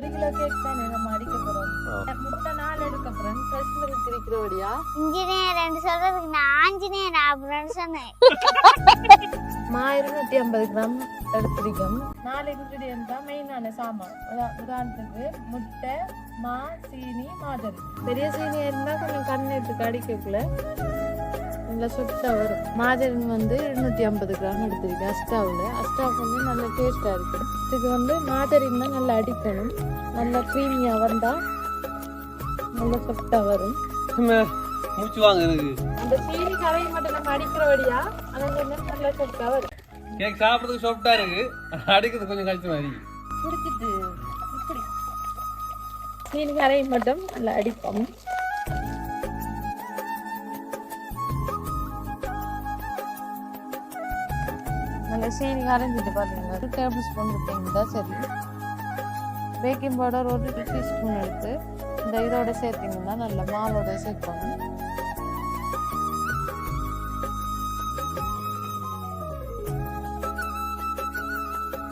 ஒரு kilo cake தானே நம்ம அடிக்க போறோம். முட்டை நாலு எடுக்க போறோம் ஃப்ரெஷ் மில்க் இருக்கிறபடியா இன்ஜினியர் என்று சொல்றதுக்கு நான் ஆஞ்சநேயர் அப்படின்னு சொன்னேன். மா இருநூத்தி ஐம்பது கிராம் எடுத்திருக்கோம் நாலு இன்கிரீடியன்ட் தான் மெயினான சாமான். உதா- உதாரணத்துக்கு முட்டை மா சீனி மாதரி பெரிய சீனி இருந்தா கொஞ்சம் கண்ணெடுத்துக்கு அடிக்கக்குள்ள நல்லா சுத்தா வரும். மாஜரின் வந்து இருநூத்தி ஐம்பது கிராம் எடுத்திருக்கேன். அஸ்டாவில். அஸ்டாவ் வந்து நல்ல டேஸ்டா இருக்கு இதுக்கு வந்து மாஜரின் தான் நல்லா அடிக்கணும். நல்லா க்ரீமியா வந்தா நல்லா சொட்டா வரும். முடிச்சு வாங்க எனக்கு. அந்த சீனி கரையை மட்டும் நம்ம அடிக்கிறபடியா அது கொஞ்சம் நல்லா சொட்டா வரும். கேக் சாப்பிட்றதுக்கு சாப்பிட்டா இருக்கு. அடிக்கிறது கொஞ்சம் கழிச்சு மாதிரி. இப்படி. சீனி கரையை மட்டும் நல்லா அடிப்போம். நல்லா சீனி அரைஞ்சிட்டு பாருங்க ஒரு டேபிள் ஸ்பூன் விட்டீங்கன்னா சரி. பேக்கிங் பவுடர் ஒரு டீஸ்பூன் எடுத்து இந்த இதோட சேர்த்தீங்கன்னா நல்ல மாவோட சேர்க்கணும்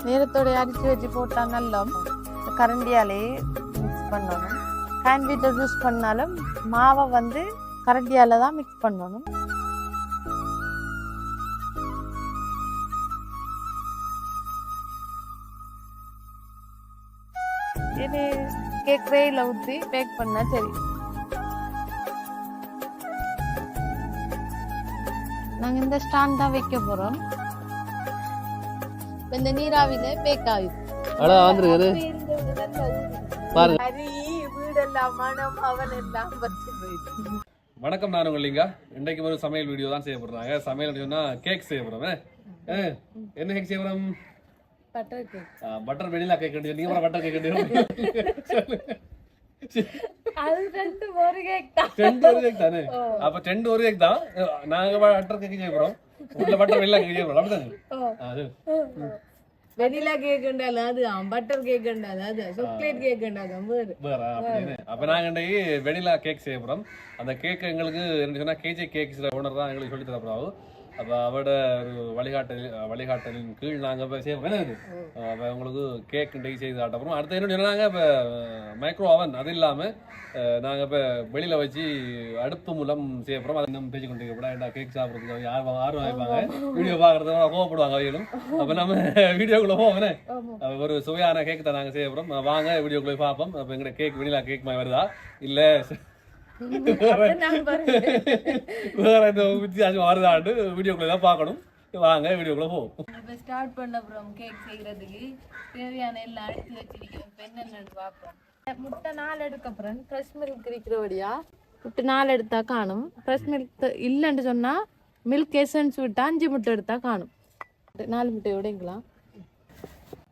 நேரத்தோட அரிசி வச்சு போட்டா நல்லா கரண்டியாலே மிக்ஸ் பண்ணணும். ஹேண்ட் பீட்டர் யூஸ் பண்ணாலும் மாவை வந்து கரண்டியால தான் மிக்ஸ் பண்ணணும். ட்ரேயில் ஊற்றி பேக் பண்ணா சரி நாங்கள் இந்த ஸ்டாண்ட் தான் வைக்க போகிறோம் இந்த நீராவில பேக் ஆகுது. அடா வந்துருக்காரு பாருங்க. ஹரி வீடெல்லாம் மனம் அவன் எல்லாம் பற்றி போயிடுச்சு. வணக்கம் நான் உங்கள் லிங்கா. இன்றைக்கு ஒரு சமையல் வீடியோ தான் செய்ய போறாங்க சமையல் சொன்னா கேக் செய்ய போறோம். என்ன கேக் செய்ய போறோம்? Butter cake butter vanilla cake கட்டி நீங்க பட்டர் கேக் கட்டி அது ரெண்டு ஒரு கேக் தான். ரெண்டு ஒரு கேக் தானே? அப்ப ரெண்டு ஒரு கேக் தான். நாங்க பட்டர் கேக் போறோம். உள்ள பட்டர் வெனிலா கேக் போறோம். அப்படிதானே அது. வெனிலா கேக் உண்டாலும் அது பட்டர் கேக் உண்டாலும் அது சாக்லேட் கேக் உண்டாலும் வேறு. வேற அப்படின்னு அப்ப நாங்க இன்றைக்கு வெனிலா கேக் செய்ய போறோம். அந்த கேக் எங்களுக்கு என்ன சொன்னா கேஜே கேக்ஸ் ஓனர் தான் எங்களுக்கு சொல்லி தர அப்ப அவட ஒரு வழிகாட்டல் வழிகாட்டலின் கீழ் நாங்க இப்ப செய்ய போறோம். என்ன இது? அப்ப உங்களுக்கு கேக் இன்றைக்கு செய்து காட்ட போறோம். அடுத்து என்ன சொன்னாங்க? இப்ப மைக்ரோ அவன் அது இல்லாம அஹ், நாங்க இப்ப வெளியில வச்சு அடுப்பு மூலம் செய்ய போறோம். அதை நம்ம பேசி கொண்டு கூட கேக் சாப்பிடுறதுக்கு யார் ஆர்வம் வைப்பாங்க வீடியோ பாக்குறதுக்கு கோவப்படுவாங்க அவைகளும். அப்ப நம்ம வீடியோக்குள்ள போவோம். அப்ப ஒரு சுவையான கேக் தான் நாங்க செய்ய போறோம். வாங்க வீடியோக்குள்ள போய் பார்ப்போம். அப்ப எங்கட கேக் வெனிலா கேக் மாதிரி வருதா? இல்ல வேற வித்தியாசம் வீடியோக்குள்ள தான் பார்க்கணும். வாங்க வீடியோக்குள்ள போவோம். இப்போ ஸ்டார்ட் பண்ண அப்புறம் கேக் செய்யறதுக்கு. தேவையான எல்லாம் எடுத்து வச்சிருக்கேன். இப்போ என்னென்னு பார்ப்போம். முட்டை நாலு எடுக்க அப்புறம் ஃப்ரெஷ் மில்க் இருக்கிறபடியா? முட்டை நாலு எடுத்தா காணும். ஃப்ரெஷ் மில்க் இல்லைன்னு சொன்னா மில்க் எசன்ஸ் விட்டா அஞ்சு முட்டை எடுத்தா காணும். நாலு முட்டை உடைங்களா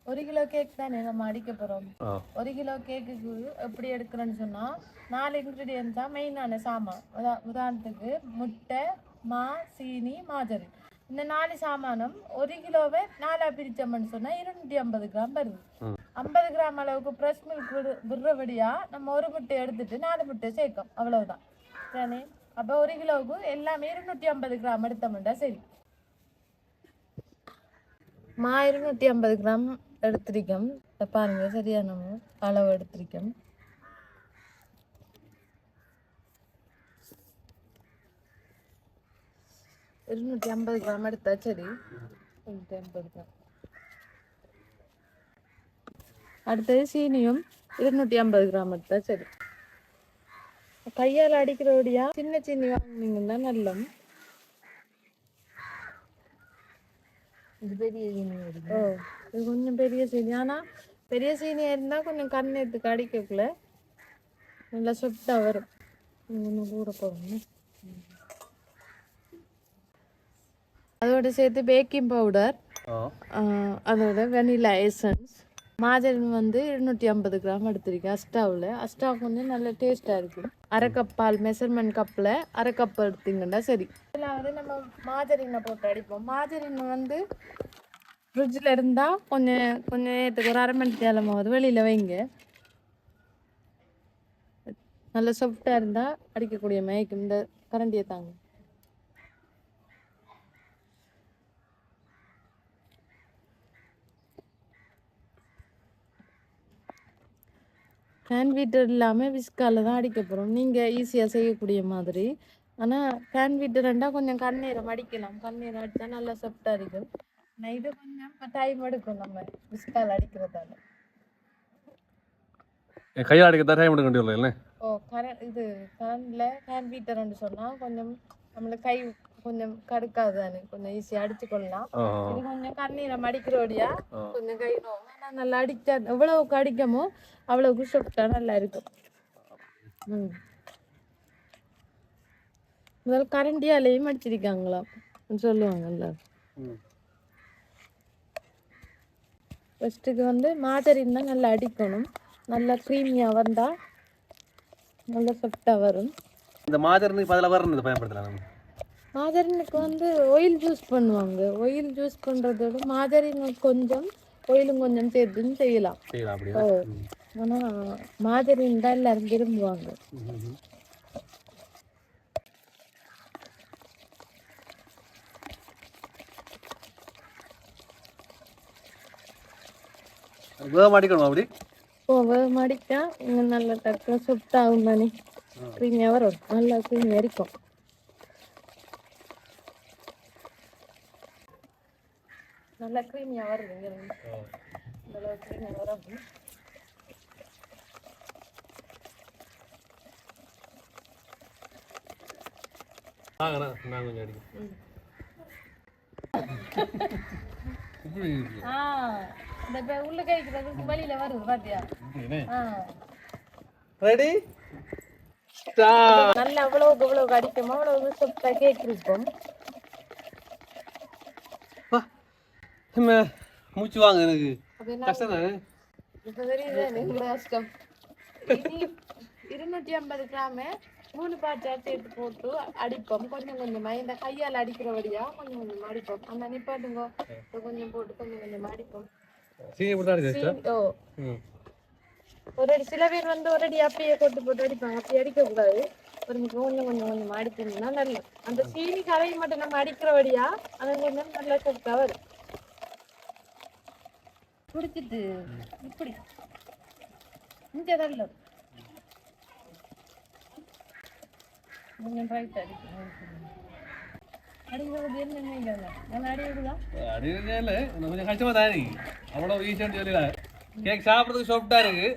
ஒரு கிலோ கேக் தானே நம்ம அடிக்க போறோம். ஒரு கிலோ கேக்குக்கு எப்படி எடுக்கிறேன்னு சொன்னா நாலு இன்க்ரீடியன்ட் தான் மெயினான சாமான். உதா- உதாரணத்துக்கு முட்டை மா சீனி மாஜரி இந்த நாலு சாமானும் ஒரு கிலோவை நாலா பிரிச்சோம்னு சொன்னா இருநூத்தி ஐம்பது கிராம் வருது. ஐம்பது கிராம் அளவுக்கு ஃப்ரெஷ் மில்க் விடு விடுறபடியா நம்ம ஒரு முட்டை எடுத்துட்டு நாலு முட்டை சேர்க்கும். அவ்வளவுதான். தானே? அப்போ ஒரு கிலோவுக்கு எல்லாமே இருநூத்தி ஐம்பது கிராம் எடுத்தோம்டா சரி. மா இருநூத்தி ஐம்பது கிராம் எடுத்திருக்கோம் இதை பாருங்க சரியான அளவு எடுத்திருக்கோம் இருநூற்றி ஐம்பது கிராம் எடுத்தா சரி. இருநூற்றி ஐம்பது கிராம். அடுத்தது சீனியும் இருநூற்றி ஐம்பது கிராம் எடுத்தா சரி. கையால் அடிக்கிறபடியா சின்ன சீனி வாங்கினீங்கன்னா நல்லது இது பெரிய சீனி ஓ இது கொஞ்சம் பெரிய சீனி ஆனா பெரிய சீனியா இருந்தா கொஞ்சம் கண்ணெடுத்துக்கு அடிக்கக்குள்ள நல்லா சொட்டா வரும். இன்னும் ஊற போகணும். அதோட சேர்த்து பேக்கிங் பவுடர் அதோட வெனிலா எசன்ஸ் மாஜரின் வந்து இருநூற்றி ஐம்பது கிராம் எடுத்திருக்கேன் அஸ்டாவில் அஸ்டா கொஞ்சம் நல்ல டேஸ்ட்டாக இருக்கும் அரை கப் பால் மெஷர்மெண்ட் கப்பில் அரை கப் எடுத்தீங்கன்னா சரி. இதில் வந்து நம்ம மாஜரினை போட்டு அடிப்போம். மாஜரின் வந்து ஃப்ரிட்ஜில் இருந்தால் கொஞ்சம் கொஞ்சம் நேரத்துக்கு ஒரு அரை மணி நேரமாவது வெளியில் வைங்க. நல்ல சாஃப்டாக இருந்தால் அடிக்கக்கூடிய மயக்கம் இந்த கரண்டியை தாங்க ஃபேன் வீட்டர் இல்லாமல் விஸ்கால தான் அடிக்க போகிறோம் நீங்கள் ஈஸியாக செய்யக்கூடிய மாதிரி. ஆனால் ஃபேன் வீட்டர்ண்டா கொஞ்சம் கண்ணீரம் அடிக்கலாம் கண்ணீரம் அடித்தா நல்லா சாஃப்டாக இருக்கும். ஆனால் இது கொஞ்சம் டைம் எடுக்கும் நம்ம விஸ்கால் அடிக்கிறதால. கையில் அடிக்க டைம் எடுக்க வேண்டியது இல்லை ஓ கரண்ட் இது கரண்டில் ஃபேன் வீட்டர்னு சொன்னால் கொஞ்சம் நம்மளுக்கு கை கொஞ்சம் கடுக்காது தானே கொஞ்சம் ஈஸியாக அடிச்சு கொள்ளலாம். இது கொஞ்சம் கண்ணீரம் அடிக்கிறோடியா கொஞ்சம் கை நல்லா அடிச்சா எவ்வளவுக்கு அடிக்கமோ அவ்வளவுக்கு சாஃப்டாக நல்லா இருக்கும். ம். முதல் கரண்டியாலேயும் அடிச்சிருக்காங்களாம். சொல்லுவாங்க எல்லாரும் ஃபஸ்ட்டுக்கு வந்து மாதரின் தான் நல்லா அடிக்கணும். நல்லா க்ரீமியாக வந்தால் நல்லா சாஃப்டாக வரும். இந்த மாதிரி பதில் வரணும் பயன்படுத்தலாம் மாதரினுக்கு வந்து ஆயில் ஜூஸ் பண்ணுவாங்க. ஆயில் ஜூஸ் பண்ணுறதோட மாதரின் கொஞ்சம் ஆயிலும் கொஞ்சம் சேர்த்துன்னு செய்யலாம். ஓ ஆனால் மாதரின் தான் எல்லாரும் விரும்புவாங்க. வேகம் அடிக்கணும் அப்படி? ஓ மடிக்கா இன்னும் நல்லா சுட்டாகும் தானே க்ரீமியாக வரும். நல்லா க்ரீமி இருக்கும். நல்லா க்ரீமியாக வருது இங்க. நல்லா க்ரீமியாக நான் கொஞ்சம் அடிக்கிறேன். ஆ இந்த இப்போ உள்ள கைக்கிறதுக்கு வெளியில வருது பாத்தியா. ஆ. ரெடி நல்லா அவ்வளவு அடிக்குமோ அவ்வளவு சொத்தா கேக் இருக்கும் மூச்சு வாங்க எனக்கு கஷ்டம் தானே? கஷ்டம். இருநூற்றி ஐம்பது கிராமு மூணு பாட்டா சேர்த்து போட்டு அடிப்போம். கொஞ்சம் கொஞ்சமா. இந்த கையால் அடிக்கிறபடியா கொஞ்சம் கொஞ்சம் அடிப்போம். அந்த நிப்பாட்டுங்க கொஞ்சம் போட்டு கொஞ்சம் கொஞ்சம் அடிப்போம். சீனி போட்டு அடிச்சு சீனி- ஓ. ம். ஒரு அடி சில பேர் வந்து ஒரு அடி அப்படியே கொட்டு போட்டு அடிப்பாங்க. அப்படி அடிக்க கூடாது ஒரு கொஞ்சம் கொஞ்சம் கொஞ்சம் அடிச்சோம்னா நல்ல அந்த சீனி கரையை மட்டும் நம்ம அடிக்கிறபடியா அது கொஞ்சம் நல்லா சொத்தா வரும். பிடிச்சிட்டு இப்படி. இங்கே நல்ல கொஞ்சம் ரைட் அடிக்கணும். அடிக்கிறது கொஞ்சம் கஷ்டமா தான் இருக்கு அவ்வளோ ஈஸியான்னு சொல்லல கேக் சாப்பிட்றதுக்கு சாப்பிட்டா இருக்கு.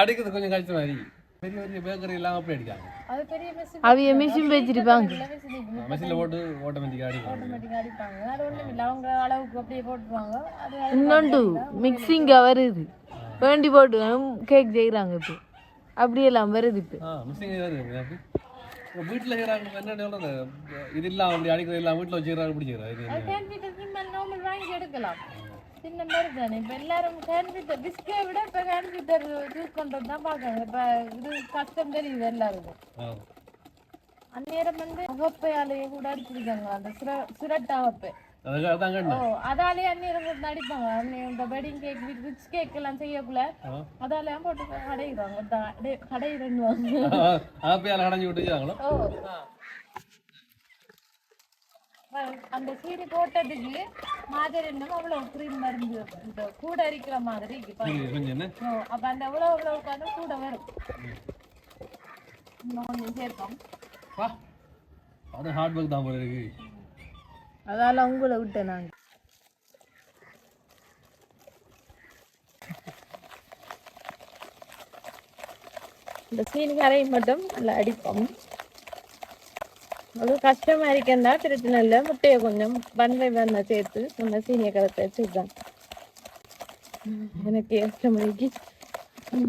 அடிக்கிறது கொஞ்சம் கஷ்டமா இருக்கு பெரிய பெரிய பேக்கரி எல்லாம் அப்படி அடிக்காங்க அது பெரிய மிஷின் அவிய மிஷின் வச்சிருப்பாங்க. மெஷினில் போட்டு ஆட்டோமேட்டிக்காக அடிக்காங்க ஆட்டோமேட்டிக்காக அடிப்பாங்க. அது ஒன்றும் இல்லை. அவங்க அளவுக்கு அப்படியே போட்டுருவாங்க. அது இன்னொண்டு மிக்சிங்க வருது. வேண்டி போட்டு கேக் செய்கிறாங்க இப்போ. அப்படியெல்லாம் வருது இப்போ. ஆ வருது. வீட்டில் செய்கிறாங்க என்ன சொல்கிறது இது இல்லாம அப்படி அடிக்கிறது இல்லாம வீட்டில் வச்சுக்கிறாங்க நார்மல் வாங்கி எடுக்கலாம். சின்ன மாதிரி தானே இப்போ எல்லாரும் பீட்டர் பிஸ்கை விட இப்போ பீட்டர் யூஸ் பண்ணுறது தான் பார்க்குறாங்க. இப்போ இது கஷ்டம் தெரியுது எல்லாருக்கும். அந்நேரம் வந்து அகப்பையாலேயே கூட அடிச்சிருக்காங்க. அந்த சுர சுரட்டா அகப்பை. அதாலேயே அந்நேரம் போட்டு அடிப்பாங்க இந்த வெட்டிங் கேக் ரிச் கேக் எல்லாம் செய்யக்குள்ள ஆ. அதாலேயே போட்டு கடையிடுவாங்க. கடையிடுவாங்க ஆப்பையால் அடைஞ்சு விட்டுச்சாங்களோ ஓ. அந்த சீனி போட்டதுக்கு மாதிரி இன்னும் அவ்வளோ க்ரீம் மருந்து இந்த கூட அரிக்கிற மாதிரி அப்ப அந்த எவ்வளோ எவ்வளோ உட்காந்து கூட வரும். இன்னும் கொஞ்சம் சேர்ப்போம் அது ஹார்ட் ஒர்க் தான் போல இருக்கு. அதால உங்களை விட்டேன் நாங்க இந்த சீனி கரையை மட்டும் நல்லா அடிப்போம். அது கஷ்டமா இருக்கா பிரச்சனை இல்லை முட்டையை கொஞ்சம் பன்றை பண்ண சேர்த்து நம்ம சீனியை கலத்தை வச்சுருக்காங்க எனக்கு கஷ்டமாக்கி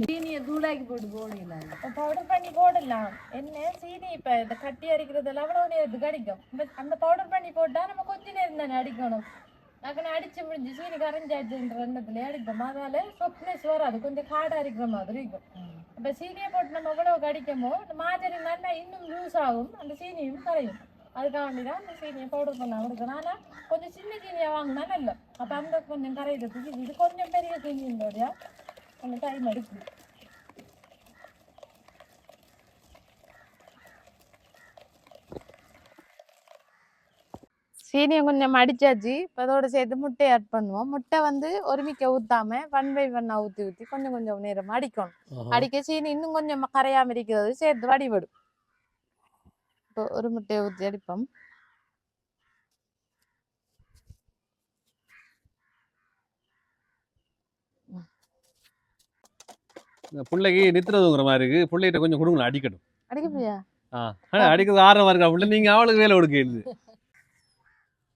சீனியை தூளாக்கி போட்டு போடலாம் பவுடர் பண்ணி போடலாம் என்ன சீனி இப்போ இந்த கட்டி அரிக்கிறதுல அவ்வளோ நேரத்துக்கு அடிக்கும் இந்த- அந்த பவுடர் பண்ணி போட்டா நம்ம கொஞ்ச நேரம் தானே அடிக்கணும் டக்குன்னு அடிச்சு முடிஞ்சு சீனி கரைஞ்சாச்சுன்ற எண்ணத்துல அடிப்போம் அதனால சொப்னஸ் வராது கொஞ்சம் காடாக அரிக்கிற மாதிரி இருக்கும் இப்போ சீனியை போட்டு நம்ம எவ்வளவு கடிக்கமோ இந்த மாதிரி நல்லா இன்னும் லூஸ் ஆகும். அந்த சீனியும் கரையும் அதுக்காக வேண்டி தான் அந்த சீனியை பவுடர் பண்ண கொடுக்கணும் ஆனால் கொஞ்சம் சின்ன சீனியை வாங்கினா நல்ல அப்போ அந்த கொஞ்சம் கரையிறதுக்கு இது கொஞ்சம் பெரிய சீனியோடயா கொஞ்சம் டைம் எடுக்கும். சீனியை கொஞ்சம் அடிச்சாச்சு இப்போ அதோட சேர்த்து முட்டையை ஆட் பண்ணுவோம். முட்டை வந்து ஒருமிக்க ஊத்தாம ஒன் பை ஒன்னா ஊற்றி ஊற்றி கொஞ்சம் கொஞ்சம் நேரம் அடிக்கணும். அடிக்க சீனி இன்னும் கொஞ்சம் கரையாம இருக்கிறது சேர்த்து வடிவிடும். இப்போ ஒரு முட்டையை ஊற்றி அடிப்போம். இந்த பிள்ளைக்கு நித்துறதுங்கிற மாதிரி இருக்கு. பிள்ளைகிட்ட கொஞ்சம் கொடுங்களேன் அடிக்கட்டும். அடிக்க போயா ஆ அடிக்கிறது ஆர்வமா இருக்கா? பிள்ளை நீங்க அவளுக்கு வேலை கொடுக்க எழுது அடிப்பாள் விலைக்கு ரைட் அடிக்கலாம் உள்ள ஜு, என்ன வெள்ளன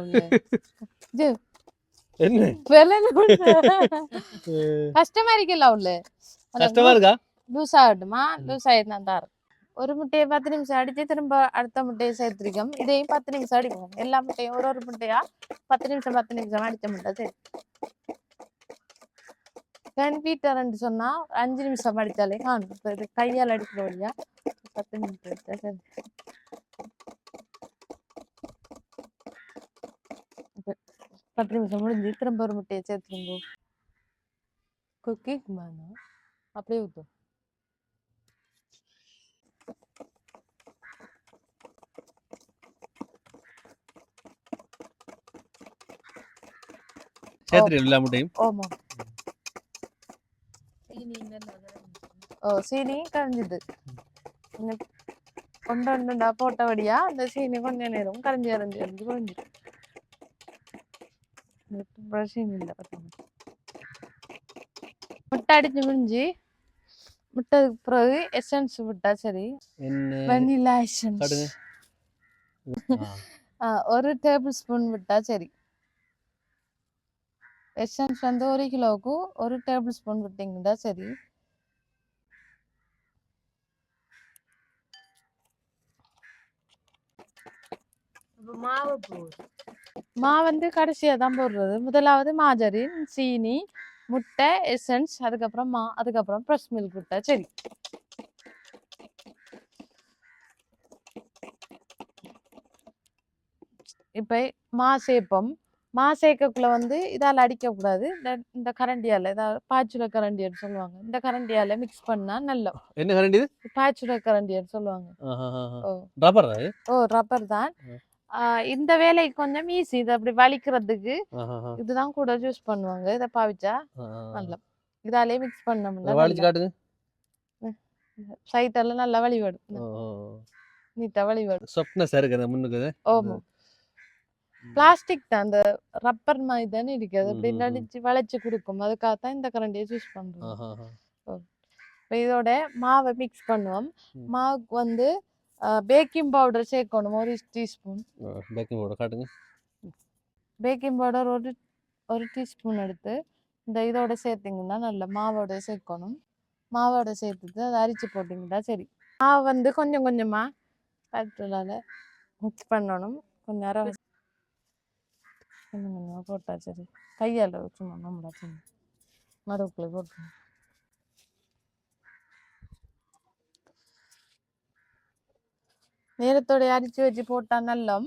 உள்ள. கஷ்டமா இருக்கல உள்ள கஷ்டமா இருக்கா லூஸ் ஆகட்டுமா லூஸ் ஆயிடுனா தாரம் ஒரு முட்டையை பத்து நிமிஷம் அடிச்சு திரும்ப அடுத்த முட்டையை சேர்த்துருக்கோம் இதையும் பத்து நிமிஷம் அடிப்போம் எல்லா முட்டையும் ஒரு ஒரு முட்டையா பத்து நிமிஷம் பத்து நிமிஷம் அடிச்ச முட்டை சரி டென் ஃபீட்டர்ன்னு சொன்னா அஞ்சு நிமிஷம் அடிச்சாலே காணும் இப்போ இது கையால் அடிக்கிற வழியா? பத்து நிமிஷம் அடிச்சா சரி. பத்து நிமிஷம் முடிஞ்சு திரும்ப ஒரு முட்டையை சேர்த்துருங்க குக்கிங் வேணாம் அப்படியே ஊற்றும் சேர்த்துட்டு எல்லா முட்டையும். ஓமா ஓ சீனி கரைஞ்சிது. கொண்டு ஒன்றுண்டா போட்டபடியா அந்த சீனி கொஞ்ச நேரம் கரைஞ்சி கரைஞ்சி கரைஞ்சி குறைஞ்சிடும் சீனி இல்லை முட்டை அடிச்சு முடிஞ்சு முட்டைக்கு பிறகு எசன்ஸ் விட்டா சரி. Vanilla essence. ஒரு டேபிள் ஸ்பூன் விட்டா சரி. எசன்ஸ் வந்து ஒரு கிலோவுக்கு ஒரு டேபிள் ஸ்பூன் விட்டீங்கன்னா சரி. மாவு மா வந்து கடைசியா தான் போடுறது. முதலாவது மாஜரின் சீனி முட்டை எசன்ஸ் அதுக்கப்புறம் மா அதுக்கப்புறம் ப்ரெஸ் மில்க் விட்டா சரி. இப்போ மா சேர்ப்போம் மா சேர்க்கக்குள்ள வந்து இதால் அடிக்கக்கூடாது இந்த இந்த கரண்டியால் இதாவது பாய்ச்சுட கரண்டின்னு சொல்லுவாங்க. இந்த கரண்டியால் மிக்ஸ் பண்ணால் நல்லா. என்ன கரண்டி இது? பாய்ச்சுட கரண்டின்னு சொல்லுவாங்க. ஓ. ரப்பர் ஓ ரப்பர் தான். இந்த வேலைக்கு கொஞ்சம் ஈஸி இது அப்படி வலிக்கிறதுக்கு இதுதான் கூட யூஸ் பண்ணுவாங்க. இதை பாவிச்சா நல்லா. இதாலே மிக்ஸ் பண்ணோம்னா சைட்டெல்லாம் நல்லா வழிபடும் நீட்டா வழிபடும் சொப்னஸ் இருக்கு அந்த முன்னுக்கு ஓமோ பிளாஸ்டிக் தான். அந்த ரப்பர் மாதிரி தானே இருக்கு. அது அப்படி. நடிச்சு வளைச்சு கொடுக்கும். அதுக்காகத்தான் இந்த கரண்டியை யூஸ் இப்போ இதோட மாவை மிக்ஸ் பண்ணுவோம். மாவுக்கு வந்து பேக்கிங் பவுடர் சேர்க்கணும் ஒரு டீஸ்பூன் பேக்கிங் பவுடர் காட்டுங்க. பேக்கிங் பவுடர் ஒரு ஒரு டீஸ்பூன் எடுத்து இந்த இதோட சேர்த்திங்கன்னா நல்ல மாவோட சேர்க்கணும். மாவோட சேர்த்துட்டு அதை அரிச்சு போட்டிங்கன்னா சரி. மாவு வந்து கொஞ்சம் கொஞ்சமாக பேட்டலால் மிக்ஸ் பண்ணணும். கொஞ்சம் நேரம் கொஞ்சம் கொஞ்சமாக போட்டா சரி. கையால் சும்மா நம்மளா சும்மா. மறுக்குள்ளே போட்டு நேரத்தோட அரிச்சு வச்சு போட்டால் நல்லம்.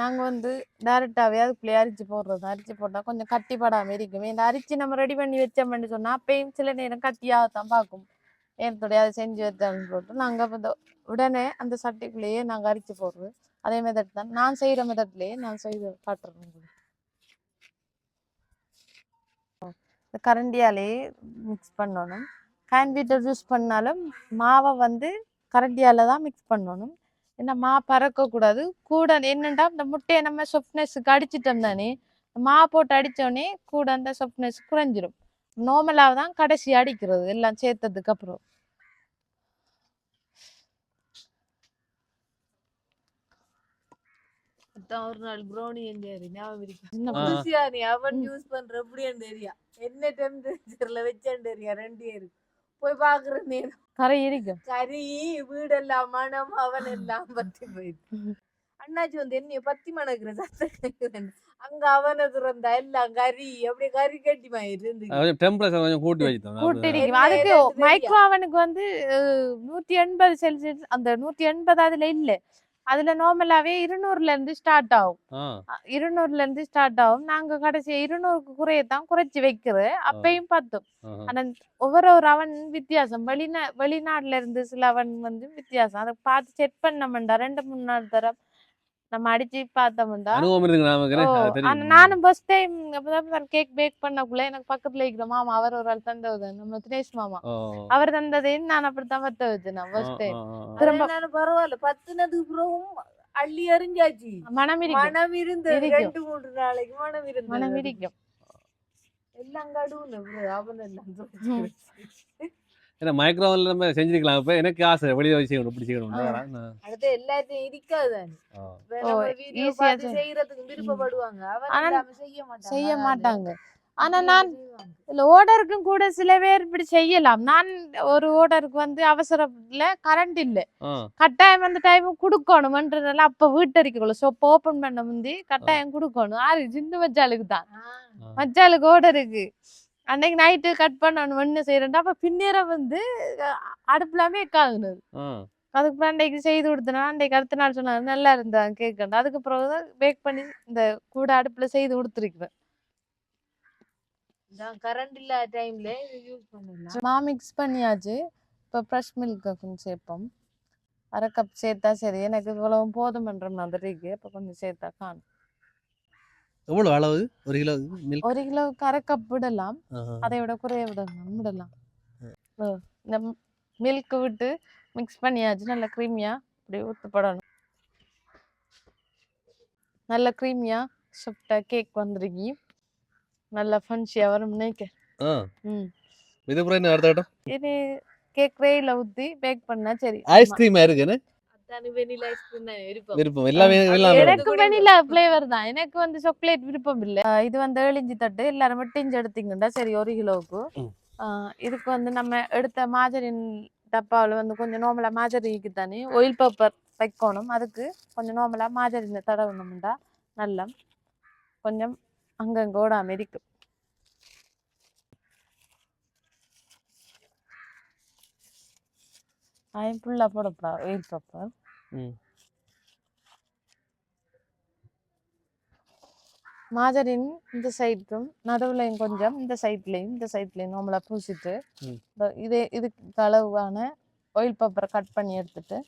நாங்கள் வந்து டேரெக்டாகவே அதுக்குள்ளேயே அரிச்சு போடுறது அரிச்சு போட்டால் கொஞ்சம் கட்டி படாமல் இருக்குமே. இந்த அரிச்சு நம்ம ரெடி பண்ணி வச்சோம்னு சொன்னால் அப்பயும் சில நேரம் கட்டியாக தான் பார்க்கும். நேரத்தோடைய அதை செஞ்சு வைத்தான்னு போட்டு நாங்கள் இந்த உடனே அந்த சட்டைக்குள்ளேயே நாங்கள் அரிச்சு போடுறது. அதே மெத்தட் தான். நான் செய்கிற மெத்தட்லேயே நான் செய்து காட்டுறேன் உங்களுக்கு. இந்த கரண்டியாலேயே மிக்ஸ் பண்ணணும். ஹேண்ட் பீட்டர் யூஸ் பண்ணாலும் மாவை வந்து கரண்டியால் தான் மிக்ஸ் பண்ணணும். ஏன்னா மா பறக்கக்கூடாது கூட என்னண்டா இந்த முட்டையை நம்ம சொஃப்ட்னஸுக்கு அடிச்சிட்டோம் தானே? மா போட்டு அடித்தோடனே கூட அந்த சொஃப்ட்னஸ் குறைஞ்சிரும். நார்மலாக தான் கடைசி அடிக்கிறது எல்லாம் சேர்த்ததுக்கு அப்புறம். அதான் ஒரு நாள் ப்ரௌனி எஞ்சாரு ஞாபகம் இருக்கு. அவன். யூஸ் பண்ற தெரியா என்ன டெம்பரேச்சர்ல வச்சேன்னு தெரியா ரெண்டு பேரும் போய் பாக்குற நேரம். கரை இருக்கும் கறி வீடெல்லாம் மனம் அவன் எல்லாம் பத்தி போயிட்டு அண்ணாச்சி வந்து என்னைய பத்தி மணக்குற சத்தம் கேக்குதுன்னு. அங்க அவனை திறந்தா எல்லாம் கறி அப்படியே கறி கட்டி இருந்து கொஞ்சம் டெம்பரேச்சர் கொஞ்சம் கூட்டி கூட்டிருக்கும் என்ன அதுக்கு? மைக்ரோ அவனுக்கு வந்து நூத்தி எண்பது செல்சியஸ் அந்த நூத்தி எண்பது அதுல இல்ல. அதுல நார்மலாவே இருநூறுல இருந்து ஸ்டார்ட் ஆகும். இருநூறுல இருந்து ஸ்டார்ட் ஆகும். நாங்க கடைசி இருநூறுக்கு குறையத்தான் குறைச்சு வைக்கிறது அப்பயும் பார்த்தோம். ஆனா ஒவ்வொரு ஒரு அவன் வித்தியாசம். வெளிநா வெளிநாட்டுல இருந்து சில அவன் வந்து வித்தியாசம். அதை பார்த்து செட் பண்ண ரெண்டு மூணு நாள் தரம் நம்ம அடிச்சு பார்த்தோம்டா அனுபவம் நானும் ஃபர்ஸ்ட் டைம் அப்பதான் கேக் பேக் பண்ணக்குள்ள எனக்கு பக்கத்துல இருக்கிற மாமா அவர் ஒரு ஆள் தந்தது நம்ம தினேஷ் மாமா. அவர் தந்ததையும் நான் அப்படித்தான் பத்த வச்சேன் நான் ஃபர்ஸ்ட் டைம். திரும்ப- பரவாயில்ல. பத்துனதுக்கு பிறகும் அள்ளி எறிஞ்சாச்சு. மனம் மனம் இருந்து. ரெண்டு மூன்று நாளைக்கு மனம் இருந்து மனம் இருக்கும் எல்லாம் கடுவுல அவன் எல்லாம். ஏன்னா மைக்ரோவன்ல நம்ம செஞ்சிருக்கலாம். இப்ப எனக்கு ஆசை. வெளியே வச்சு செய்யணும் இப்படி செய்யணும். அடுத்து எல்லாத்தையும் இருக்காது செய்யறதுக்கு விருப்பப்படுவாங்க. செய்ய மாட்டாங்க. ஆனா நான். இல்ல ஓர்டருக்கும் கூட சில பேர் இப்படி செய்யலாம். நான் ஒரு ஓர்டருக்கு வந்து அவசரத்துல கரண்ட் இல்ல. கட்டாயம் அந்த டைம் குடுக்கணும்ன்றதால அப்ப வீட்டறிக்கக்குள்ள ஷாப் ஓபன் பண்ண முந்தி கட்டாயம் குடுக்கணும். ஆறு சின்ன மச்சாளுக்கு தான். ஆ. ஆ. அன்னைக்கு நைட்டு கட் பண்ணணும் என்ன செய்யறேன்டா அப்ப பின்னேற வந்து அடுப்புலாமே காகுனது. ஆ. அதுக்கு அன்னைக்கு செய்து கொடுத்தனா அன்னைக்கு அடுத்த நாள் சொன்னாங்க நல்லா இருந்தா கேட்கணும் அதுக்கு பிறகுதான் பேக் பண்ணி இந்த கூட அடுப்புல செய்து கொடுத்துருக்குறேன். நான் கரண்ட் இல்லாத டைம்ல யூஸ் பண்ணலாம். மா மிக்ஸ் பண்ணியாச்சு. இப்போ ஃப்ரெஷ் மில்க் கொஞ்சம் சேர்ப்போம். அரை கப் சேர்த்தா சரி. எனக்கு இவ்வளவு போதுமன்ற மாதிரி இருக்கு. அப்போ கொஞ்சம் சேர்த்தா காணும். எவ்வளவு அளவு? ஒரு கிலோ மில்க் ஒரு கிலோவுக்கு அரை கப் விடலாம். அதை விட குறைய விடலாம். விடலாம். இந்த மில்க் விட்டு மிக்ஸ் பண்ணியாச்சு. நல்ல க்ரீமியா இப்படி ஊற்றப்படணும் நல்ல க்ரீமியா சாஃப்டா கேக் வந்துருக்கி. நல்ல ஃபன்ஷியா வரும் நினைக்க ஆ. ம். இது அப்புறம் என்ன அடுத்த கட்டம் இது கேக் ரேயில் ஊற்றி பேக் பண்ணா சரி. ஐஸ்கிரீம் இருக்குன்னு விருப்பம். எல்லாமே எனக்கு வெனிலா ஃப்ளேவர் தான். எனக்கு வந்து சாக்லேட் விருப்பம் இல்லை. இது வந்து ஏழிஞ்சி தட்டு. எல்லாரும் இஞ்சி எடுத்தீங்கன்னா சரி ஒரு கிலோவுக்கு. இதுக்கு வந்து நம்ம எடுத்த மாஜரின் டப்பாவில் வந்து கொஞ்சம் நார்மலாக மாஜரிக்கு தானே ஆயில் பேப்பர் வைக்கணும். அதுக்கு கொஞ்சம் நார்மலாக மாஜரினை தடவணும்டா. நல்லா கொஞ்சம் அங்கங்கே ஓடாம இருக்கு. அதையும் ஃபுல்லாக போடக்கூடாது ஆயில் பேப்பர். மாஜரின் இந்த சைடுக்கும் நடுவுலையும் கொஞ்சம் இந்த சைட்லையும் இந்த சைட்லையும் நார்மலாக பூசிட்டு. இதோ இதே இதுக்கு அளவான ஆயில் பேப்பரை கட் பண்ணி எடுத்துட்டு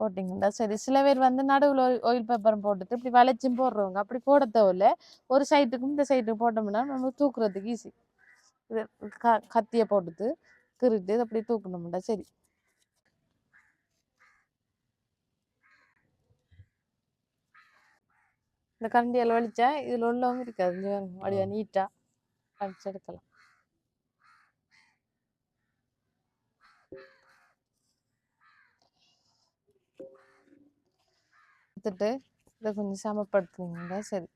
போட்டிங்கன்னா சரி. சில பேர் வந்து நடுவில் ஆயில் பேப்பரும் போட்டுட்டு இப்படி வளைச்சும் போடுறவங்க. அப்படி போட தேவையில்ல. ஒரு சைட்டுக்கும் இந்த சைட்டுக்கும் போட்டோம்னா நம்ம தூக்குறதுக்கு ஈஸி இது க கத்தியை போட்டுட்டு கிருட்டு இதை அப்படி தூக்கணும்டா சரி. இந்த கரண்டியால் வலிச்சா இதில் உள்ளவங்க இருக்காது. பாருங்க அப்படியே நீட்டாக அடிச்சு எடுக்கலாம். எடுத்துட்டு இதை கொஞ்சம் சமப்படுத்துனீங்கன்னா சரி.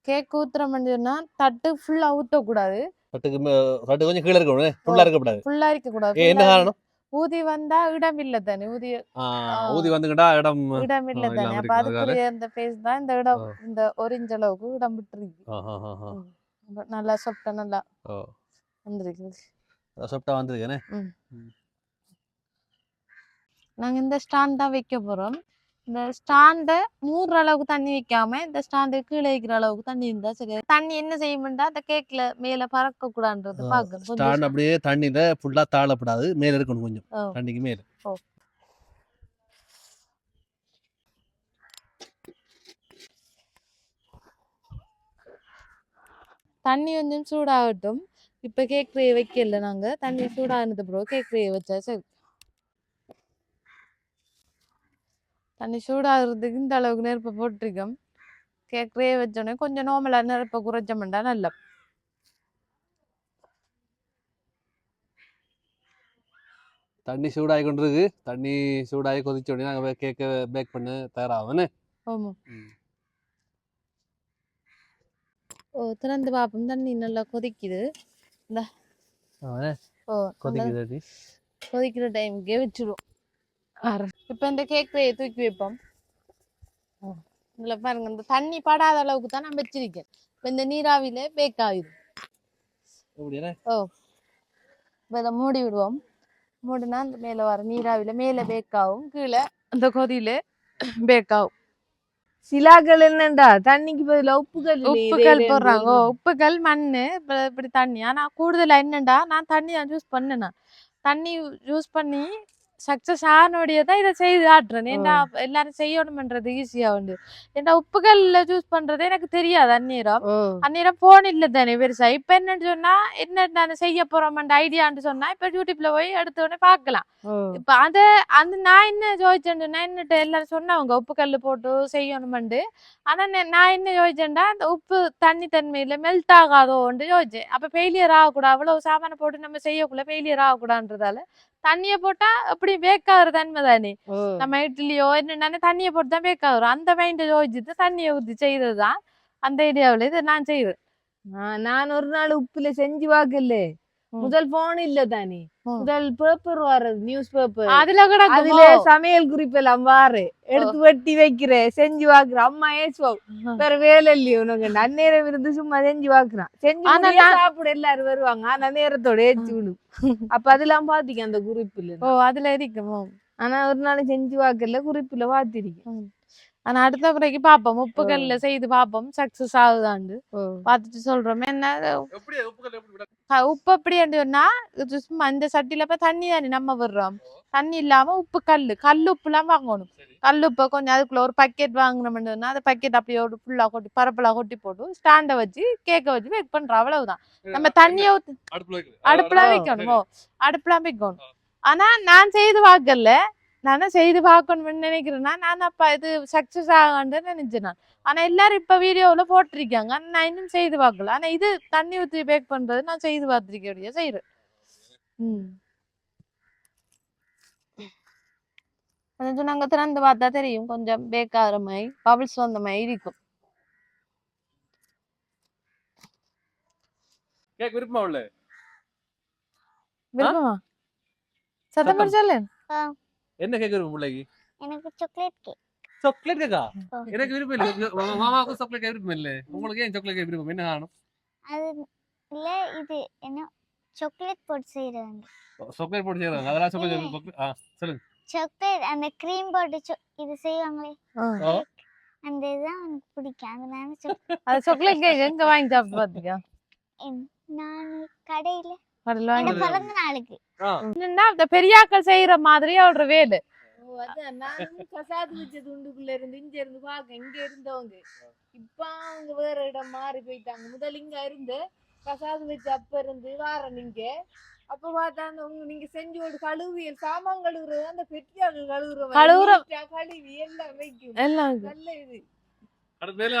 கேக் ஊத்துறோம்னா தட்டு ஃபுல்லா ஊத்தக்கூடாது. தட்டுக்கு மே- தட்டு கொஞ்சம் கீழே இருக்கணும் ஃபுல்லா இருக்கக்கூடாது. ஃபுல்லா இருக்க கூடாது ஏ, என்ன காரணம்? ஊதி வந்தா இடம் இல்ல தானே? ஊதி. ஊதி வந்துக்கிட்டா இடம் இடம் இல்ல தானே? அப்ப. அதுக்குரிய இந்த பேஸ் தான் இந்த இடம். இந்த ஒரிஞ்ச அளவுக்கு இடம் விட்டுருக்கு. நல்லா சொப்டா நல்லா வந்திருக்கு சொப்டா வந்திருக்கேனே நாங்க இந்த ஸ்டாண்ட் தான் வைக்க போறோம். இந்த ஸ்டாண்டை மூடுற அளவுக்கு தண்ணி வைக்காம இந்த ஸ்டாண்டு கீழே வைக்கிற அளவுக்கு தண்ணி இருந்தா சரி. தண்ணி என்ன செய்யும்டா அந்த கேக்ல மேல பறக்க கூடாதுன்றது ஆ, பாக்க கொஞ்சம் ஸ்டாண்ட் அப்படியே தண்ணியில ஃபுல்லா தாழப்படாது மேல இருக்கணும் கொஞ்சம். தண்ணிக்கு மேல. தண்ணி கொஞ்சம் சூடாகட்டும். இப்ப கேக் ட்ரே வைக்கல நாங்க. தண்ணி சூடானது ப்ரோ கேக் ட்ரே வச்சா சரி. தண்ணி சூடாகிறதுக்கு இந்த அளவுக்கு நெருப்பை போட்டிருக்கோம். கேக் ட்ரே வச்சோடனே கொஞ்சம் நார்மலா நெருப்பை குறைச்சோம்டா நல்லா. தண்ணி சூடாகி கொண்டிருக்கு. தண்ணி சூடாகி கொதிச்ச உடனே நாங்கள் கேக்கை பேக் பண்ண தயாராகும்னு ஆமா. ம். ஓ திறந்து பார்ப்போம். தண்ணி நல்லா கொதிக்குது. ஓ அந்த கொதிக்குது. கொதிக்கிற டைமுக்கே வச்சிருவோம். இப்போ இந்த கேக் ட்ரேயை தூக்கி வைப்போம்? இதில் பாருங்க இந்த தண்ணி படாத அளவுக்கு தான் நான் வச்சிருக்கேன். இப்போ இந்த நீராவியில பேக் ஆகிடும்? ஓ. இப்போ இதை மூடி விடுவோம். மூடினா அந்த மேலே வர நீராவில மேலே பேக்காகும் கீழே அந்த கொதியில பேக்காகும் சிலாக்கள் என்னண்டா? தண்ணிக்கு பதிலா உப்புகள் இதே போடுறாங்க. உப்புக்கல் மண்ணு இப்ப இப்படி தண்ணி. ஆனா கூடுதலா என்னண்டா? நான் தண்ணி தான் யூஸ் பண்ணேன் தண்ணி யூஸ் பண்ணி சக்சஸ் ஆனோடைய தான் இதை செய்து காட்டுறேன். ஏன்டா எல்லாரும் செய்யணும்ன்றது ஈஸியா உண்டு. ஏன்டா உப்புக்கல்ல யூஸ் பண்றது எனக்கு தெரியாது அந்நேரம். அந்நேரம் போன் இல்ல தானே பெருசா. இப்ப என்னன்னு சொன்னா என்ன நான் செய்ய போறோம்ன்ற ஐடியான்னு சொன்னா இப்ப யூடியூப்ல போய் எடுத்த உடனே பார்க்கலாம். ஓ. இப்ப அத அந்த நான் என்ன யோசிச்சேன்னா என்னட்ட எல்லாரும் சொன்னவங்க உப்பு கல்லு போட்டு செய்யணுமெண்டு ஆனா நான் என்ன யோசிச்சேன்டா அந்த உப்பு தண்ணி தன்மையில மெல்ட் ஆகாதோன்னு யோசிச்சேன். அப்ப ஃபெயிலியர் ஆகக்கூடாது. அவ்வளவு சாமானை போட்டு நம்ம செய்யக்குள்ள ஃபெயிலியர் ஆகக்கூடாதுன்றதால தண்ணியை போட்டா அப்படி வேக்காகிற தன்மை தானே. நம்ம இட்லியோ என்னென்ன தண்ணியை போட்டு தான் வேக்காகிறோம் அந்த மைண்டை யோசிச்சுட்டு தண்ணியை ஊற்றி செய்யறது தான் அந்த ஐடியாவில் இது நான் செய்வேன் நான் நான் ஒரு நாள் உப்புல செஞ்சு பார்க்கல. முதல் போன் இல்ல தானே. முதல் பேப்பர் வர்றது நியூஸ் பேப்பர் அதுல கூட அதுல சமையல் குறிப்பெல்லாம் வாரு எடுத்து வெட்டி வைக்கிறேன் செஞ்சு பாக்குற அம்மா ஏசுவோம் வேற வேலை இல்லையோ உனக்கு அந்நேரம் இருந்து சும்மா செஞ்சு பாக்குறான் செஞ்சு சாப்பிட எல்லாரும் வருவாங்க ஆனா நேரத்தோட ஏச்சு விடும் அப்ப அதெல்லாம் பாத்திக்க அந்த குறிப்புல ஓ அதுல இருக்குமோ ஆனா ஒரு நாள் செஞ்சு பார்க்கல குறிப்புல பாத்திருக்கேன் ஆனா அடுத்த முறைக்கு பாப்போம். உப்புகள்ல செய்து பாப்போம். சக்சஸ் ஆகுதாண்டு ஓ. பார்த்துட்டு சொல்றோம். என்ன? எப்படி உப்புக்கல் எப்படி விட அஹ் உப்பு எப்படி சொன்னா சும்மா இந்த சட்டியில இப்ப தண்ணி தானே நம்ம விடுறோம். தண்ணி இல்லாம உப்பு கல்லு. கல் உப்புலாம் வாங்கணும். சரி. கல் உப்பை கொஞ்சம் அதுக்குள்ள ஒரு பக்கெட் வாங்கினோம்னா அந்த பக்கெட் அப்படியே ஒரு ஃபுல்லா கொட்டி பரப்பலா கொட்டி போட்டு ஸ்டாண்டை வச்சு கேக்க வச்சு பேக் பண்றோம். அவ்வளவுதான். நம்ம தண்ணியை ஊத்து அடுப்புல வைக்கணும். ஓ அடுப்புல வைக்கணும். ஆனா நான் செய்து பார்க்கல. நானும் செய்து பார்க்கணும்னு நினைக்கிறேன்னா நான் அப்ப இது சக்சஸ் ஆகான்னு நினைச்சேன் நான். ஆனா எல்லாரும் இப்ப வீடியோவுல போட்டிருக்காங்க. ஆனா நான் இன்னும் செய்து பார்க்கல. ஆனா இது தண்ணி ஊத்தி பேக் பண்றது நான் செய்து பார்த்திருக்கேன் செய்யறேன் ம். கொஞ்சம் நாங்க திறந்து பார்த்தா தெரியும். கொஞ்சம் பேக் ஆகிற மாதிரி பபிள்ஸ் வந்த மாதிரி இருக்கும். கேக் விருப்பமா உள்ள? விருப்பமா? சத்தம் சத்தம். என்ன கேக் விருப்பம் பிள்ளைக்கு எனக்கு சாக்லேட் கேக் சாக்லேட் கேக்கா. எனக்கு விருப்பம் இல்ல. உங்க மாமா- மாமாவுக்கும் சாக்லேட் கேக் விருப்பம் இல்ல. உங்களுக்கு ஏன் சாக்லேட் கேக் விருப்பம்? என்ன காரணம்? அது இல்ல இது என்ன? சாக்லேட் போட்டு செய்யறாங்க சாக்லேட் போட்டு செய்யறாங்க அதெல்லாம் சாக்லேட் ஆ சொல்லுங்க. சாக்லேட் அந்த க்ரீம் போட்டு இது செய்வாங்களே. அந்த இதுதான் எனக்கு பிடிக்கும். அதனால அது சாக்லேட் கேக் எங்க வாங்கி சாப்பிட்டு பாத்தியா? என்- நான் கடையில பிறந்த நாளுக்கு. ஆ. என்னன்னா இந்த பெரியாக்கள் செய்யற மாதிரி அவரோட வேலை. நானும் கசாது வச்ச துண்டுக்குள்ள இருந்து இங்க இருந்து பாக்க இங்க இருந்தவங்க. இப்ப அவங்க வேற இடம் மாறி போயிட்டாங்க. முதல்ல இங்க இருந்து கசாது வச்சு அப்ப இருந்து வார நீங்க அப்ப பார்த்தா அந்த உங்க நீங்க செஞ்சு ஒரு கழுவியல் சாமான் கழுவுறது அந்த பெட்டியாக்கள் கழுவுற கழுவி எல்லாம் வைக்கும். எல்லாம். நல்ல இது. அடுத்து வேலை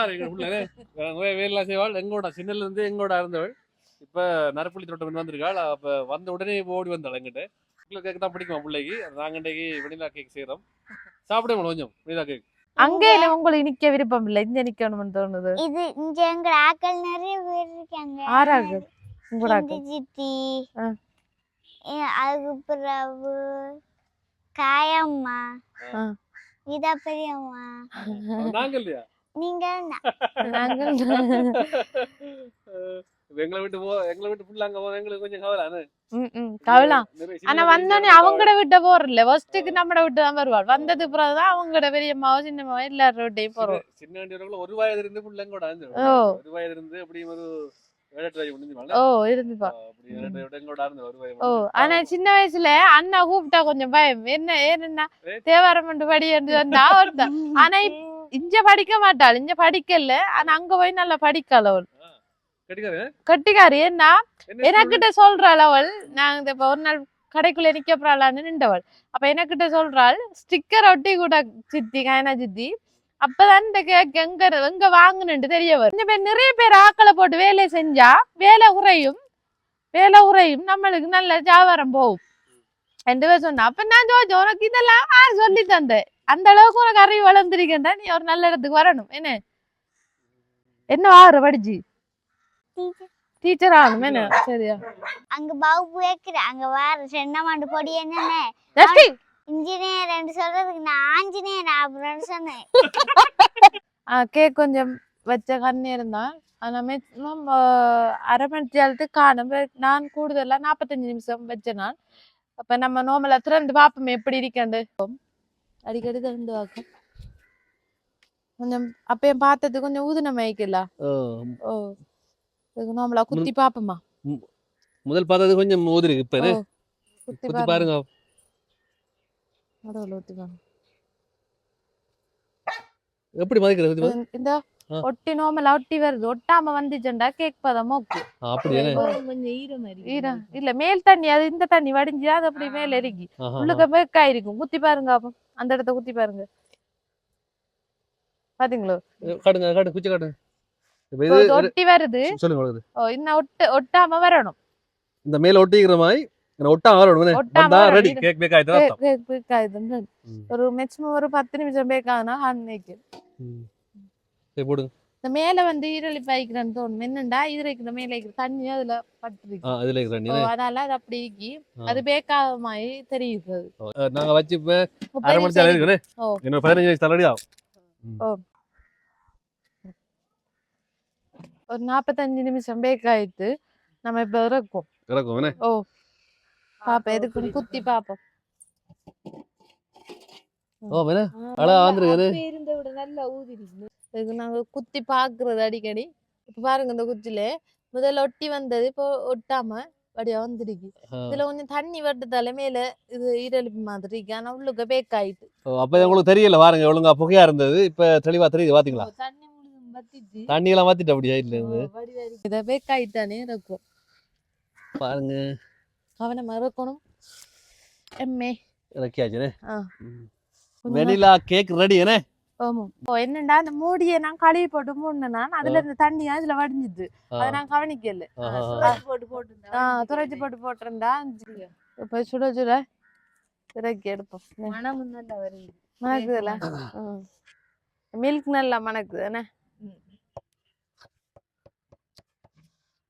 வேலை செய்வாள். எங்கோட சின்னல இருந்து எங்கோட இருந்தவள் இப்ப நரப்புள்ளி தோட்டம் வந்திருக்காள். அப்ப வந்த உடனே ஓடி வந்தாள் எங்கிட்ட உங்களுக்கு கேக் தான் பிடிக்குமா பிள்ளைக்கு? நாங்க இன்றைக்கு வெனிலா கேக் செய்யறோம் சாப்பிடுங்க கொஞ்சம் வெனிலா கேக் அங்கே இல்ல உங்களுக்கு நிக்க விருப்பம் இல்ல. இங்க நிக்கணும்னு தோணுது. இது இங்க எங்க ஆக்கள் நிறைய பேர் இருக்காங்க. ஆறாக்கு உங்களோட இந்த சித்தி அதுக்கு பிறகு காயம்மா. விதா பெரியம்மா. நாங்க இல்லையா? நீங்க நாங்கள் இப்ப எங்களை விட்டு போ எங்களை விட்டு புள்ள அங்க போக எங்களுக்கு கொஞ்சம் கவலை கவலாம் ஆனா வந்தோடனே அவங்கட விட்ட போறல ஃபர்ஸ்ட்டுக்கு நம்மட விட்டு தான் வருவாள். வந்தது பிறகுதான் அவங்கட பெரியம்மாவோ சின்னம்மாவோ எல்லாரும் விட்டையும் போறோம். சின்ன- வண்டியவர்களும் ஒரு வயது இருந்து பிள்ளைங்க கூட. ஒரு வயது இருந்து அப்படி ஒரு ஓ இருந்துப்பா. ஓ. ஆனா சின்ன வயசுல அண்ணா கூப்பிட்டா கொஞ்சம் பயம். என்ன ஏன்னா? தேவாரம் படி என்று வந்தா ஒருத்தன். ஆனா இங்க படிக்க மாட்டாள். இங்க படிக்கல. ஆனா அங்க போய் நல்லா படிக்கல அவள் கட்டிக்காரு? கட்டிக்காரி. ஏன்னா என்ன எனக்கிட்ட சொல்றாள் அவள் நான் இந்த ஒரு நாள் கடைக்குள்ள நிக்க போறாளான்னு நின்றவள். அப்ப எனக்கிட்ட சொல்றாள் ஸ்டிக்கர் ஒட்டி கூட சித்தி கயனா சித்தி அப்பதான் இந்த கேக் எங்க எங்க வாங்குனுட்டு தெரிய வரும் பேர் நிறைய பேர் ஆக்களை போட்டு வேலையை செஞ்சா வேலை குறையும் வேலை குறையும் நம்மளுக்கு நல்ல வியாபாரம் போகும். ரெண்டு பேர் சொன்னா அப்ப நான் ஜோஜோ உனக்கு இதெல்லாம் யார் சொல்லி தந்தேன் அந்த அளவுக்கு உனக்கு அறிவு வளர்ந்துருக்கேன்டா. நீ ஒரு நல்ல இடத்துக்கு வரணும். என்ன? என்ன ஆகுற படிச்சு? டீச்சர் டீச்சர் ஆகணும் என்ன சரியா. அங்க பாபு வைக்கிற அங்க வார சென்னமாண்டு பொடி என்னன்னு? இன்ஜினியர் சொல்றதுக்கு நான் ஆஞ்சநேயர் சொன்னேன். கேக் கொஞ்சம் வச்ச கண்ணீர் தான். ஆனா மேக்ஸிமம் அரை மணி நேரத்துக்கு காணும். நான் கூடுதலா நாற்பத்தஞ்சு நிமிஷம் வச்சேன் நான் அப்ப நம்ம நோமலா திறந்து பார்ப்போம் எப்படி இருக்கண்டு அடிக்கடி திறந்து பார்க்கும். கொஞ்சம் அப்பயும் பார்த்தது கொஞ்சம் ஊதுன மயக்கல? ஓ. நோமலா குத்தி பாப்போமா முதல் பார்த்தது கொஞ்சம் இருக்கு இப்ப? குத்தி பாருங்க நடுவுல ஊத்தி பாருங்க எப்படி மதிக்கிறது. இந்த. ஒட்டி நோமலா ஒட்டி வருது ஒட்டாம வந்துச்சுண்டா கேக் பதம் ஓகே ஆ, அப்படி என்ன கொஞ்சம் ஈரம் மாதிரி ஈர இல்ல மேல் தண்ணி அது இந்த தண்ணி வடிஞ்சு அது அப்படி மேல ஆஹா, உள்ளுக்க மேற்கா இருக்கும் குத்தி பாருங்க அப்போ அந்த இடத்த குத்தி பாருங்க பாத்தீங்களோ ஆஹா. காட்டுங்க காட்டு குச்சி காட்டுங்க இப்ப இப்போ இது இது ஒட்டி வருது. சொல்லுங்க இன்னும் ஒட்டு ஒட்டாம வரணும். இந்த மேல ஒட்டிக்கிற மாதிரி வரணும் ஒட்டாம வந்தா வரணும். ரெடி கேக் பேக் கே- கேக் ஆகுதுன்னு. ம். ஒரு மேக்ஸிமம் ஒரு பத்து நிமிஷம் பேக்காகுனா அன்னைக்கு. ம். சரி போடுங்க. இந்த மேல வந்து ஈரலி பாய்க்கிறேன்னு தோணும் என்னண்டா? ஈரலிக்கிற மேல இருக்கிற தண்ணி அதுல பட்டுருக்கு. ஆ இதுல இருக்கிற நீ அதால அது அப்படி இருக்கி. அது பேக்காக மாதிரி தெரியுது. நாங்க வச்சு இப்ப அரை மணி நேரம். இன்னொரு பதினஞ்சு வயசு தள்ளடி ஆகும். ஒரு நாற்பத்தஞ்சு நிமிஷம் பேக் ஆயிட்டு நம்ம இப்ப இறக்கும் இறக்கும் ஓ பாப்பா எதுக்குன்னு குத்தி பாப்போம். ஓ என்ன? அழகா வந்துருக்கு அப்ப இருந்த விட நல்லா ஊதி இருக்கு இதுக்கு நாங்க குத்தி பாக்குறது அடிக்கடி. இப்ப பாருங்க இந்த குச்சில முதல்ல ஒட்டி வந்தது இப்போ ஒட்டாம வடியா வந்துருக்கு. இதுல கொஞ்சம் தண்ணி வட்டுதால மேல இது ஈரலிப்பு மாதிரி இருக்கு. ஆனா உள்ளுக்க பேக் ஆயிட்டு. அப்ப உங்களுக்கு தெரியல பாருங்க ஒழுங்கா புகையா இருந்தது. இப்ப தெளிவா தெரியுது பாத்தீங்களா? தண்ணி முழுதும் பத்திச்சு தண்ணி எல்லாம் மாத்திட்டு அப்படியே இல்ல இருந்து இத பேக் ஆயிட்டானே இருக்கும். பாருங்க. கவனமா இருக்கணும் எம்மே. இறக்கியாச்சுனே. வெனிலா கேக் ரெடி என்ன என்னண்டா அந்த மூடியை நான் கழுவி போட்டு மூடினேன் அதுல இருந்த தண்ணியா இதுல வடிஞ்சுது. அதை நான் கவனிக்கல. ஆஹா. போட்டு போட்டு ஆஹ் துரைச்சு போட்டு போட்டிருந்தா இப்ப சுட சுட இறக்கி எடுப்போம். மனமும் நல்லா வருது. மணக்குதுல? மில்க் நல்லா மணக்குது என்ன?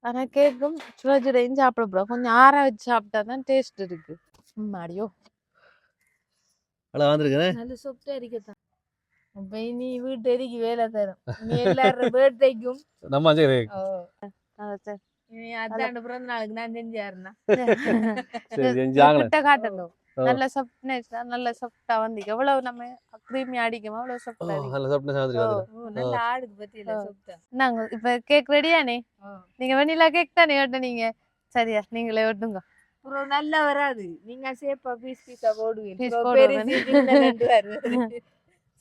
ஆனா கேக்கும். சுட சுடையும் சாப்பிடக்கூடாது கொஞ்சம் ஆற வச்சு சாப்பிட்டா தான் டேஸ்ட் இருக்கு. மாடியோ அழகா வந்திருக்குண்ணே நல்ல சொப்டா இருக்கத்தான் அப்ப நீ வீட்டு எதுக்கு வேலை தரும். நீ எல்லாரும் பர்த்டேக்கும் நம்ம சரி. அத்தாண்ட பிறந்த நாளுக்கு நான் செஞ்சாருன்னா சரி செஞ்சாங்களே கிட்ட காட்டணும் ஓ. நல்ல சாஃப்ட்னஸ் நல்ல சாஃப்டா வந்து எவ்வளவு நம்ம கிரீமி அடிக்குமோ அவ்வளவு சாஃப்டா அடிக்கும். நல்ல ஆடுது பத்தியில நாங்க இப்ப கேக் ரெடியானே நீங்க வெண்ணிலா கேக் தானே வெட்டுனீங்க சரியா நீங்களே வெட்டுங்க அப்புறம் நல்லா வராது. நீங்க சேப்பா பீஸ் பீஸா வருது.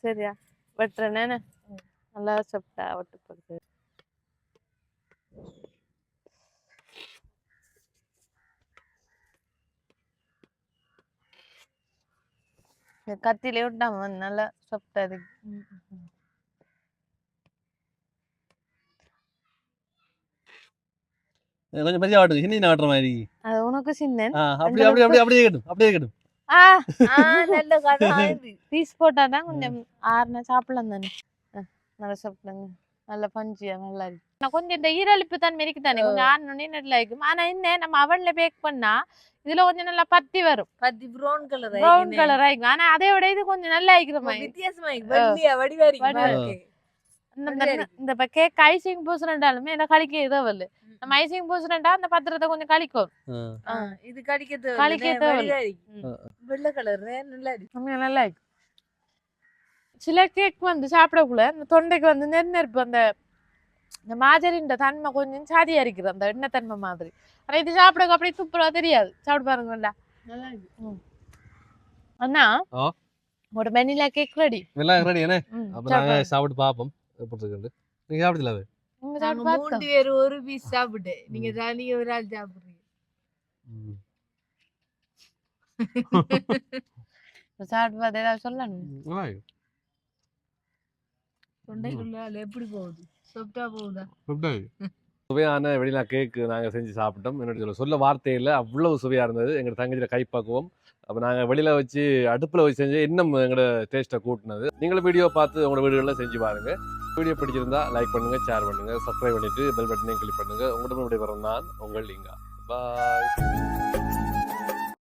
சரியா வெட்டுறேன்னு நல்லா சாஃப்டா வெட்டு போடுது கத்திலே விட்டாம வந்து நல்லா சாஃப்டா இருக்கு. கொஞ்சம் பெரிய ஆட்டு சின்ன ஆட்டுற மாதிரி. அது உனக்கு சின்ன ஆ, அப்படி அப்படி அப்படி அப்படியே இருக்கட்டும் அப்படியே இருக்கட்டும் ஆ ஆ, நல்ல கதை. ஆகுது பீஸ் போட்டாதான் கொஞ்சம் ஆறுன சாப்பிடலாம் தானே. நல்லா சாப்பிடுங்க. நல்ல பஞ்சியா நல்லா இருக்கு. நான் கொஞ்சம் இந்த ஈரலிப்பு தன்மை இருக்கு தானே கொஞ்சம் ஆறணுன்னே நல்லா இருக்கும்? ஆனா என்ன நம்ம அவன்ல பேக் பண்ணா இதுல கொஞ்சம் நல்லா பத்தி வரும். பத்தி ப்ரௌன் கலர் ப்ரௌன் கலர் ஆயிக்கும் ஆனா அதை விட இது கொஞ்சம் நல்லா ஆயிக்கிற மாதிரி. வித்தியாசமா இருக்கு. இந்த- இப்ப கேக் ஐசிங் பூசுறண்டாலுமே என்ன கழிக்க இதோ வரல நம்ம ஐசிங் பூசுறண்டா அந்த பத்திரத்தை கொஞ்சம் கழிக்கும். இது. வடிவாரி ம். வெள்ளை கலர் நல்லா இருக்கு. நல்லா இருக்கு. சில கேக் வந்து சாப்பிடக்குள்ள இந்த தொண்டைக்கு வந்து நெரு நெருப்பு அந்த இந்த மாஜரின்ற தன்மை கொஞ்சம் சாதியா இருக்குது அந்த எண்ணெய் தன்மை மாதிரி. ஆனா இது சாப்பிட அப்படியே சூப்பரா தெரியாது. சாப்பிட்டு பாருங்கடா நல்லா இருக்கு. அண்ணா. ஒரு வெனிலா கேக் ரெடி எல்லாம் ரெடி என்ன அப்ப நாங்க சாப்பிட்டு பார்ப்போம் எப்படி இருக்குன்னு நீங்க சாப்பிடல மூணு பேர் ஒரு பீஸ் சாப்பிட்டு நீங்க தனியா ஒரு ஆள் சாப்பிடுறீங்க. சாப்பிட்டு பார்த்து ஏதாவது சொல்லணும். தொண்டைக்குள்ள எப்படி போகுது? போகுதா? சுவையான வெளியில கேக்கு நாங்க செஞ்சு சாப்பிட்டோம். என்னோட சொல்ல சொல்ல வார்த்தை இல்லை. அவ்வளவு சுவையா இருந்தது. எங்க தங்கச்சியோட கைப்பக்குவம். அப்ப நாங்க வெளியில வச்சு அடுப்புல வச்சு செஞ்சு இன்னும் எங்களோட டேஸ்ட்டை கூட்டினது. நீங்களும் வீடியோ பார்த்து உங்களோட வீடுகளில் செஞ்சு பாருங்க. வீடியோ பிடிச்சிருந்தா லைக் பண்ணுங்க ஷேர் பண்ணுங்க சப்ஸ்கிரைப் பண்ணிட்டு பெல் பட்டனையும் கிளிக் பண்ணுங்க. உங்களோட விடைபெறும் நான் உங்கள் லிங்கா பாய்